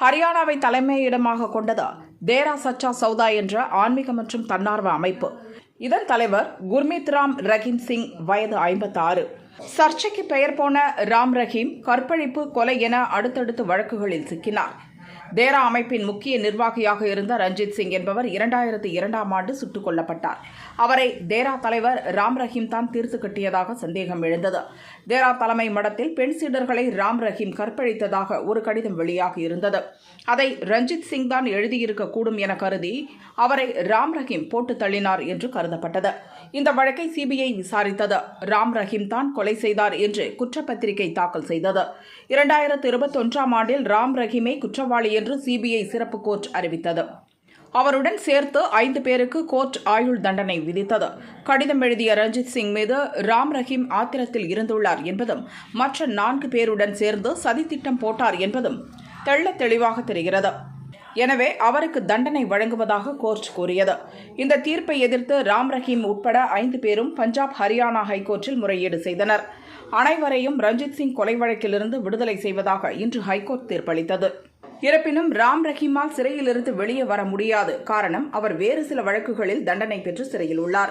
ஹரியானாவை தலைமையிடமாக கொண்டது தேரா சச்சா சௌதா என்ற ஆன்மீக மற்றும் தன்னார்வ அமைப்பு. இதன் தலைவர் குர்மீத் ராம் ரஹீம் சிங் வயது ஐம்பத்தாறு. சர்ச்சைக்கு பெயர் போன ராம் ரஹீம் கற்பழிப்பு கொலை என அடுத்தடுத்து வழக்குகளில் சிக்கினார். தேரா அமைப்பின் முக்கிய நிர்வாகியாக இருந்த ரஞ்சித் சிங் என்பவர் இரண்டாயிரத்தி இரண்டாம் ஆண்டு சுட்டுக் கொல்லப்பட்டார். அவரை தேரா தலைவர் ராம் ரஹீம் தான் தீர்த்து கட்டியதாக சந்தேகம் எழுந்தது. தேரா தலைமை மடத்தில் பெண் சீடர்களை ராம் ரஹீம் கற்பழித்ததாக ஒரு கடிதம் வெளியாகி இருந்தது. அதை ரஞ்சித் சிங் தான் எழுதியிருக்கக்கூடும் என கருதி அவரை ராம் ரஹீம் போட்டு தள்ளினார் என்று கருதப்பட்டது. இந்த வழக்கை சிபிஐ விசாரித்தது. ராம் ரஹீம் தான் கொலை செய்தார் என்று குற்றப்பத்திரிகை தாக்கல் செய்தது. இரண்டாயிரத்து இருபத்தொன்றாம் ஆண்டில் ராம் ரஹீமை குற்றவாளி குற்றவாளி என்று சிபிஐ சிறப்பு கோர்ட் அறிவித்தது. அவருடன் சேர்த்து ஐந்து பேருக்கு கோர்ட் ஆயுள் தண்டனை விதித்தது. கடிதம் எழுதிய ரஞ்சித் சிங் மீது ராம் ரஹீம் ஆத்திரத்தில் இருந்துள்ளார் என்பதும் மற்ற நான்கு பேருடன் சேர்ந்து சதித்திட்டம் போட்டார் என்பதும் தெள்ள தெளிவாக தெரிகிறது. எனவே அவருக்கு தண்டனை வழங்குவதாக கோர்ட் கூறியது. இந்த தீர்ப்பை எதிர்த்து ராம் ரஹீம் உட்பட ஐந்து பேரும் பஞ்சாப் ஹரியானா ஹைகோர்ட்டில் முறையீடு செய்தனர். அனைவரையும் ரஞ்சித் சிங் கொலை வழக்கிலிருந்து விடுதலை செய்வதாக இன்று ஹைகோர்ட் தீர்ப்பளித்தது. இருப்பினும் ராம் ரஹீமால் சிறையிலிருந்து வெளியே வர முடியாது. காரணம் அவர் வேறு சில வழக்குகளில் தண்டனை பெற்று சிறையில் உள்ளார்.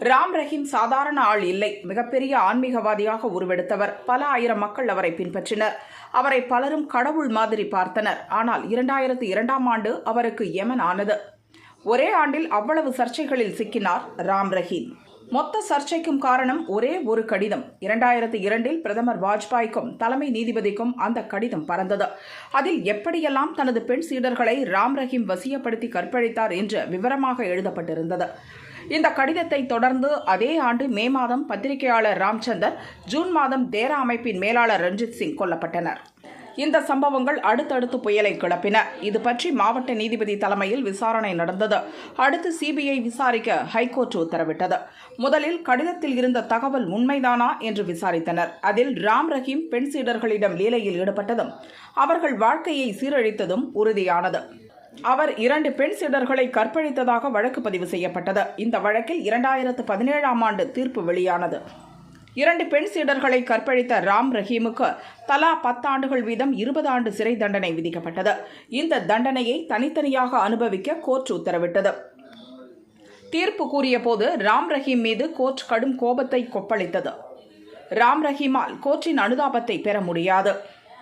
ராம் ரஹீம் சாதாரண ஆள் இல்லை. மிகப்பெரிய ஆன்மீகவாதியாக உருவெடுத்தவர். பல ஆயிரம் மக்கள் அவரை பின்பற்றினர். அவரை பலரும் கடவுள் மாதிரி பார்த்தனர். ஆனால் இரண்டாயிரத்து இரண்டாம் ஆண்டு அவருக்கு யமன் ஆனது. ஒரே ஆண்டில் அவ்வளவு சர்ச்சைகளில் சிக்கினார் ராம் ரஹீம். மொத்த சர்ச்சைக்கும் காரணம் ஒரே ஒரு கடிதம். இரண்டாயிரத்து இரண்டில் பிரதமர் வாஜ்பாய்க்கும் தலைமை நீதிபதிக்கும் அந்த கடிதம் பறந்தது. அதில் எப்படியெல்லாம் தனது பெண் சீடர்களை ராம் ரஹீம் வசியப்படுத்தி கற்பழித்தார் என்று விவரமாக எழுதப்பட்டிருந்தது. இந்த கடிதத்தை தொடர்ந்து அதே ஆண்டு மே மாதம் பத்திரிகையாளர் ராம்சந்தர் ஜூன் மாதம் தேரா அமைப்பின் மேலாளர் ரஞ்சித் சிங் கொல்லப்பட்டனர். இந்த சம்பவங்கள் அடுத்தடுத்து புயலை கிளப்பின. இது பற்றி மாவட்ட நீதிபதி தலைமையில் விசாரணை நடந்தது. அடுத்து சிபிஐ விசாரிக்க ஹைகோர்ட் உத்தரவிட்டது. முதலில் கடிதத்தில் இருந்த தகவல் உண்மைதானா என்று விசாரித்தனர். அதில் ராம் ரஹீம் பெண் சீடர்களிடம் லீலையில் ஈடுபட்டதும் அவர்கள் வாழ்க்கையை சீரழித்ததும் உறுதியானது. அவர் இரண்டு பெண் சீடர்களை கற்பழித்ததாக வழக்கு பதிவு செய்யப்பட்டது. இந்த வழக்கில் இரண்டாயிரத்து பதினேழாம் ஆண்டு தீர்ப்பு வெளியானது. இரண்டு பெண் சீடர்களை கற்பழித்த ராம் ரஹீமுக்கு தலா பத்தாண்டுகள் வீதம் இருபது ஆண்டு சிறை தண்டனை விதிக்கப்பட்டது. இந்த தண்டனையை தனித்தனியாக அனுபவிக்க கோர்ட் உத்தரவிட்டது. தீர்ப்பு கூறிய போது ராம் ரஹீம் மீது கோர்ட் கடும் கோபத்தை கொப்பளித்தது. ராம் ரஹீமால் கோர்ட்டின் அனுதாபத்தை பெற முடியாது.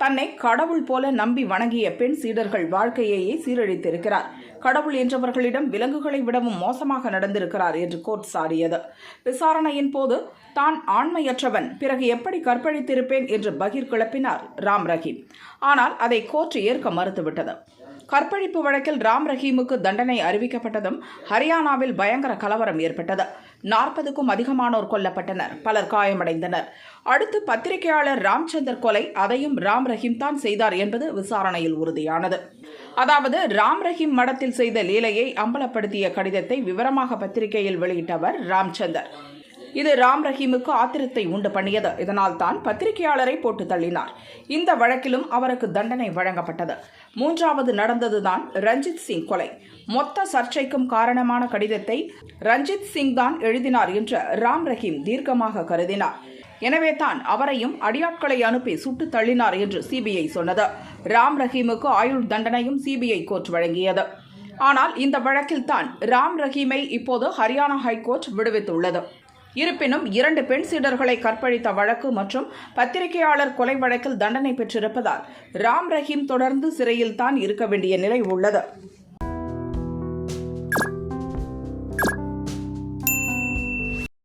தன்னை கடவுள் போல நம்பி வணங்கிய பெண் சீடர்கள் வாழ்க்கையையே சீரழித்திருக்கிறார். கடவுள் என்றவர்களிடம் விலங்குகளை விடவும் மோசமாக நடந்திருக்கிறார் என்று கோர்ட் சாடியது. விசாரணையின் போது தான் ஆண்மையற்றவன் பிறகு எப்படி கற்பழித்திருப்பேன்? என்று பகிர் கிளப்பினார் ராம் ரஹீம். ஆனால் அதை கோர்ட் ஏற்க மறுத்துவிட்டது. கற்பழிப்பு வழக்கில் ராம் ரஹீமுக்கு தண்டனை அறிவிக்கப்பட்டதும் ஹரியானாவில் பயங்கர கலவரம் ஏற்பட்டது. நாற்பதுக்கும் அதிகமானோர் கொல்லப்பட்டனர். பலர் காயமடைந்தனர். அடுத்து பத்திரிகையாளர் ராம்சந்தர் கொலை அதையும் ராம் ரஹீம் தான் செய்தார் என்பது விசாரணையில் உறுதியானது. அதாவது ராம் ரஹீம் மடத்தில் செய்த லீலையை அம்பலப்படுத்திய கடிதத்தை விவரமாக பத்திரிகையில் வெளியிட்டவர் ராம்சந்தர். இது ராம் ரஹீமுக்கு ஆத்திரத்தை உண்டு பண்ணியது. இதனால் தான் பத்திரிகையாளரை போட்டு தள்ளினார். இந்த வழக்கிலும் அவருக்கு தண்டனை வழங்கப்பட்டது. மூன்றாவது நடந்ததுதான் ரஞ்சித் சிங் கொலை. மொத்த சர்ச்சைக்கும் காரணமான கடிதத்தை ரஞ்சித் சிங் தான் எழுதினார் என்று ராம் ரஹீம் தீர்க்கமாக கருதினார். எனவே தான் அவரையும் அடியாட்களை அனுப்பி சுட்டு தள்ளினார் என்று சிபிஐ சொன்னது. ராம் ரஹீமுக்கு ஆயுள் தண்டனையும் சிபிஐ கோர்ட் வழங்கியது. ஆனால் இந்த வழக்கில் தான் ராம் ரஹீமை இப்போது ஹரியானா ஹைகோர்ட் விடுவித்துள்ளது. இருப்பினும் இரண்டு பெண் சீடர்களை கற்பழித்த வழக்கு மற்றும் பத்திரிகையாளர் கொலை வழக்கில் தண்டனை பெற்றிருப்பதால் ராம் ரஹீம் தொடர்ந்து சிறையில் தான் இருக்க வேண்டிய நிலை உள்ளது.